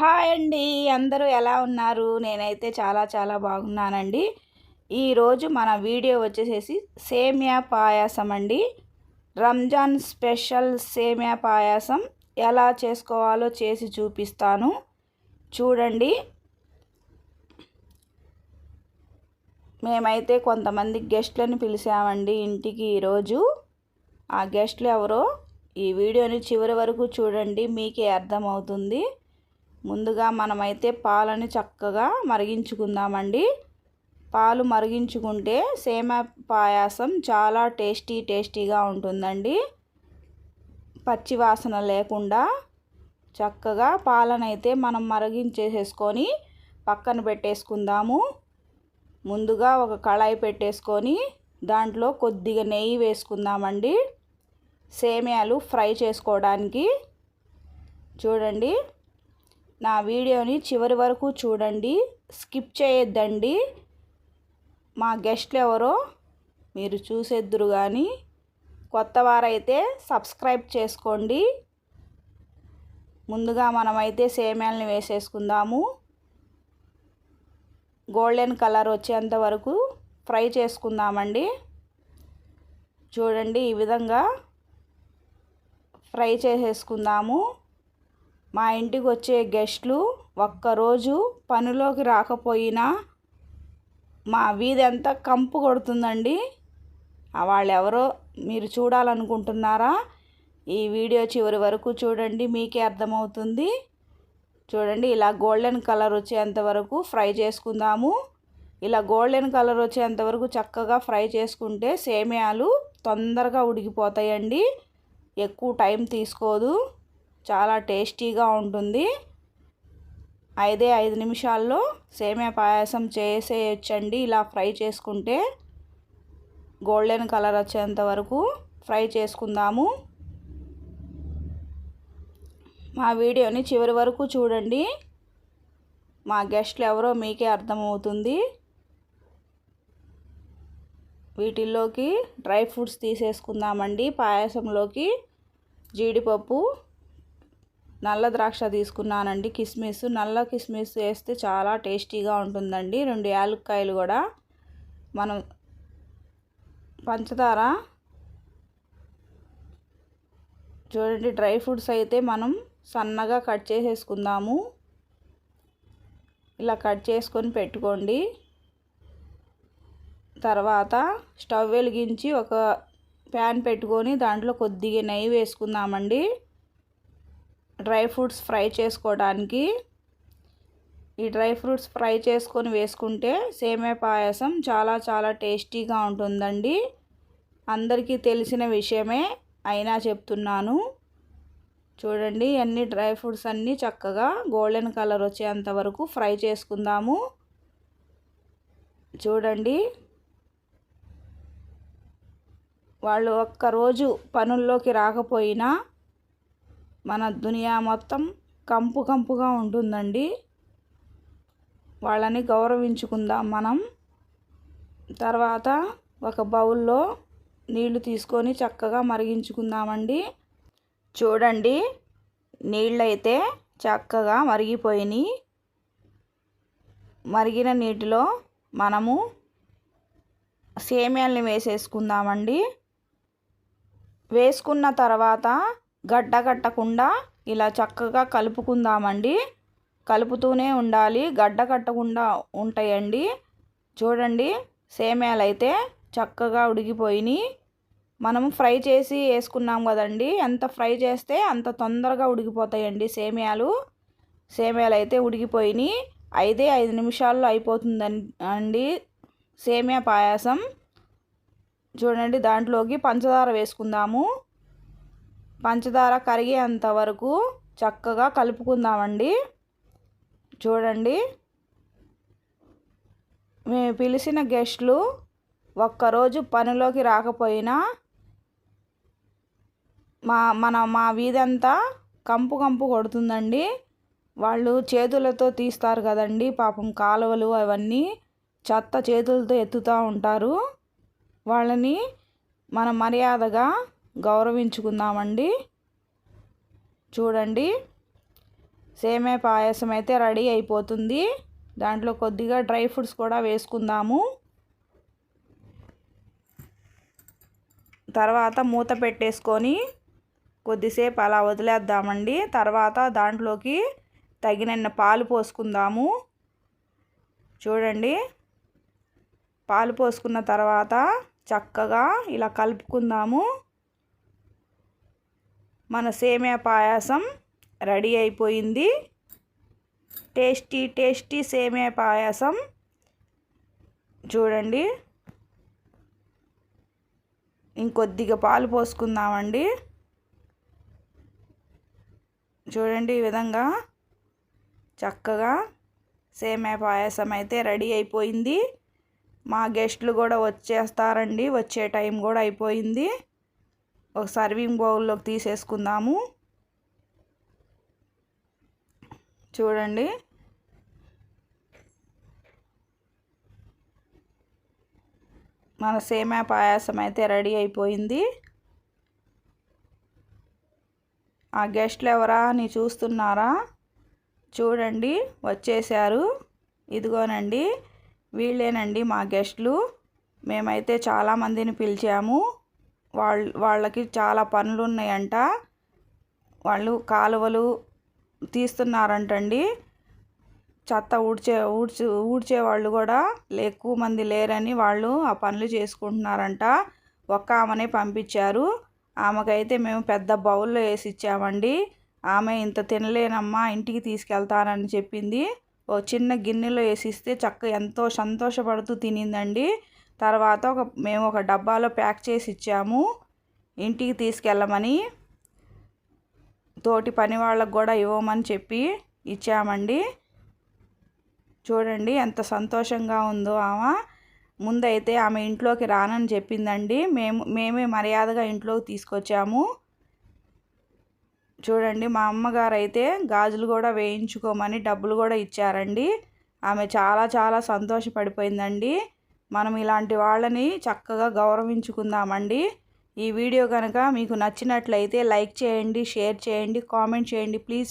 Hi అండి. అందరూ ఎలా ఉన్నారు? నేనైతే చాలా చాలా బాగున్నానండి. ఈరోజు మన వీడియో వచ్చేసేసి సేమియా పాయాసం అండి. రంజాన్ స్పెషల్ సేమియా పాయాసం ఎలా చేసుకోవాలో చేసి చూపిస్తాను. చూడండి. మేమైతే కొంతమంది గెస్ట్లను పిలిచామండి ఇంటికి ఈరోజు ఆ గెస్ట్లు ఎవరో? ఈ వీడియోని చివరి వరకు చూడండి మీకే అర్థమవుతుంది. ముందుగా మనమైతే పాలని చక్కగా మరిగించుకుందామండి. పాలు మరిగించుకుంటే సేమ పాయాసం చాలా టేస్టీ టేస్టీగా ఉంటుందండి. పచ్చి వాసన లేకుండా చక్కగా పాలనైతే మనం మరిగించేసేసుకొని పక్కన పెట్టేసుకుందాము. ముందుగా ఒక కళాయి పెట్టేసుకొని దాంట్లో కొద్దిగా నెయ్యి వేసుకుందామండి. సేమియాలు ఫ్రై చేసుకోవడానికి. చూడండి. నా వీడియోని చివరి వరకు చూడండి. స్కిప్ చేయొద్దండి. మా గెస్ట్లు ఎవరో మీరు చూసేద్దురు కానీ కొత్త వారైతే సబ్స్క్రైబ్ చేసుకోండి. ముందుగా మనమైతే సేమ్యాలని వేసేసుకుందాము. గోల్డెన్ కలర్ వచ్చేంత వరకు ఫ్రై చేసుకుందామండి. చూడండి ఈ విధంగా ఫ్రై చేసేసుకుందాము. మా ఇంటికి వచ్చే గెస్ట్లు ఒక్కరోజు పనిలోకి రాకపోయినా మా వీధి అంతా కంపు కొడుతుందండి. వాళ్ళు ఎవరో మీరు చూడాలనుకుంటున్నారా? ఈ వీడియో చివరి వరకు చూడండి మీకే అర్థమవుతుంది. చూడండి ఇలా గోల్డెన్ కలర్ వచ్చేంత వరకు ఫ్రై చేసుకుందాము. ఇలా గోల్డెన్ కలర్ వచ్చేంత వరకు చక్కగా ఫ్రై చేసుకుంటే సేమియాలు తొందరగా ఉడికిపోతాయండి. ఎక్కువ టైం తీసుకోదు. చాలా టేస్టీగా ఉంటుంది. ఐదే ఐదు నిమిషాల్లో సేమియా పాయసం చేసేయచ్చండి. ఇలా ఫ్రై చేసుకుంటే గోల్డెన్ కలర్ వచ్చేంత వరకు ఫ్రై చేసుకుందాము. మా వీడియోని చివరి వరకు చూడండి. మా గెస్ట్లు ఎవరో మీకే అర్థమవుతుంది. వీటిల్లోకి డ్రై ఫ్రూట్స్ తీసేసుకుందామండి. పాయసంలోకి జీడిపప్పు నల్ల ద్రాక్ష తీసుకున్నానండి కిస్మిస్. నల్ల కిస్మిస్ వేస్తే చాలా టేస్టీగా ఉంటుందండి. రెండు యాలక్కాయలు కూడా మనం పంచదార చూడండి డ్రై ఫ్రూట్స్ అయితే మనం సన్నగా కట్ చేసేసుకుందాము. ఇలా కట్ చేసుకొని పెట్టుకోండి. తర్వాత స్టవ్ వెలిగించి ఒక ప్యాన్ పెట్టుకొని దాంట్లో కొద్దిగా నెయ్యి వేసుకుందామండి. డ్రై ఫ్రూట్స్ ఫ్రై చేసుకోవడానికి. ఈ డ్రై ఫ్రూట్స్ ఫ్రై చేసుకొని వేసుకుంటే సేమే పాయసం చాలా చాలా టేస్టీగా ఉంటుందండి. అందరికీ తెలిసిన విషయమే అయినా చెప్తున్నాను. చూడండి అన్ని డ్రై ఫ్రూట్స్ అన్నీ చక్కగా గోల్డెన్ కలర్ వచ్చేంత వరకు ఫ్రై చేసుకుందాము. చూడండి వాళ్ళు ఒక్కరోజు పనుల్లోకి రాకపోయినా మన దునియా మొత్తం కంపు కంపుగా ఉంటుందండి. వాళ్ళని గౌరవించుకుందాం మనం. తర్వాత ఒక బౌల్లో నీళ్ళు తీసుకొని చక్కగా మరిగించుకుందామండి. చూడండి నీళ్ళైతే చక్కగా మరిగిపోయినాయి. మరిగిన నీటిలో మనము సేమ్యాల్ని వేసేసుకుందామండి. వేసుకున్న తర్వాత గడ్డ కట్టకుండా ఇలా చక్కగా కలుపుకుందామండి. కలుపుతూనే ఉండాలి. గడ్డ కట్టకుండా ఉంటాయండి. చూడండి సేమ్యాలు అయితే చక్కగా ఉడికిపోయినాయి. మనం ఫ్రై చేసి వేసుకున్నాం కదండి. ఎంత ఫ్రై చేస్తే అంత తొందరగా ఉడికిపోతాయండి సేమ్యాలు. సేమ్యాలు అయితే ఉడికిపోయినాయి. ఐదే ఐదు నిమిషాల్లో అయిపోతుందండి అండి పాయాసం. చూడండి దాంట్లోకి పంచదార వేసుకుందాము. పంచదార కరిగేంత వరకు చక్కగా కలుపుకుందామండి. చూడండి. మేము పిలిచిన గెస్ట్లు ఒక్కరోజు పనిలోకి రాకపోయినా మా మన మా వీధంతా కంపు కంపు కొడుతుందండి. వాళ్ళు చేతులతో తీస్తారు కదండి. పాపం కాలువలు అవన్నీ చెత్త చేతులతో ఎత్తుతూ ఉంటారు. వాళ్ళని మన మర్యాదగా గౌరవించుకుందామండి. చూడండి. సేమే పాయసం అయితే రెడీ అయిపోతుంది. దాంట్లో కొద్దిగా డ్రై ఫ్రూట్స్ కూడా వేసుకుందాము. తర్వాత మూత పెట్టేసుకొని కొద్దిసేపు అలా వదిలేద్దామండి. తర్వాత దాంట్లోకి తగినన్న పాలు పోసుకుందాము. చూడండి. పాలు పోసుకున్న తర్వాత చక్కగా ఇలా కలుపుకుందాము. మన సేమియా పాయాసం రెడీ అయిపోయింది. Tasty tasty semiya payasam. చూడండి. ఇంకొద్దిగా పాలు పోసుకుందామండి. చూడండి ఈ విధంగా చక్కగా సేమియా పాయసం అయితే రెడీ అయిపోయింది. మా గెస్ట్లు కూడా వచ్చేస్తారండి. వచ్చే టైం కూడా అయిపోయింది. ఒక సర్వింగ్ బౌల్లోకి తీసేసుకుందాము. చూడండి. మన సేమ్యా పాయాసం అయితే రెడీ అయిపోయింది. ఆ గెస్ట్లు ఎవరా అని చూస్తున్నారా? చూడండి వచ్చేసారు ఇదిగోనండి వీళ్ళేనండి మా గెస్ట్లు. మేమైతే చాలామందిని పిలిచాము. వాళ్ళ వాళ్ళకి చాలా పనులు ఉన్నాయంట వాళ్ళు కాలువలు తీస్తున్నారంటండి. చెత్త ఊడ్చే ఊడ్చే ఊడ్చే వాళ్ళు కూడా ఎక్కువ మంది లేరని వాళ్ళు ఆ పనులు చేసుకుంటున్నారంట. ఒక్క ఆమెనే పంపించారు. ఆమెకైతే మేము పెద్ద బౌల్లో వేసి ఇచ్చామండి. ఆమె ఇంత తినలేనమ్మా ఇంటికి తీసుకెళ్తానని చెప్పింది. ఓ చిన్న గిన్నెలో వేసిస్తే చక్క ఎంతో సంతోషపడుతూ తినిందండి. తర్వాత ఒక మేము ఒక డబ్బాలో ప్యాక్ చేసి ఇచ్చాము. ఇంటికి తీసుకెళ్ళమని తోటి పని వాళ్ళకు కూడా ఇవ్వమని చెప్పి ఇచ్చామండి. చూడండి ఎంత సంతోషంగా ఉందో ఆమె. ముందైతే ఆమె ఇంట్లోకి రానని చెప్పిందండి. మేము మేమే మర్యాదగా ఇంట్లోకి తీసుకొచ్చాము. చూడండి మా అమ్మగారు అయితే గాజులు కూడా వేయించుకోమని డబ్బులు కూడా ఇచ్చారండి. ఆమె చాలా చాలా సంతోషపడిపోయిందండి. మనం ఇలాంటి వాళ్ళని చక్కగా గౌరవించుకుందామండి. ఈ వీడియో కనుక మీకు నచ్చినట్లయితే లైక్ చేయండి షేర్ చేయండి కామెంట్ చేయండి. ప్లీజ్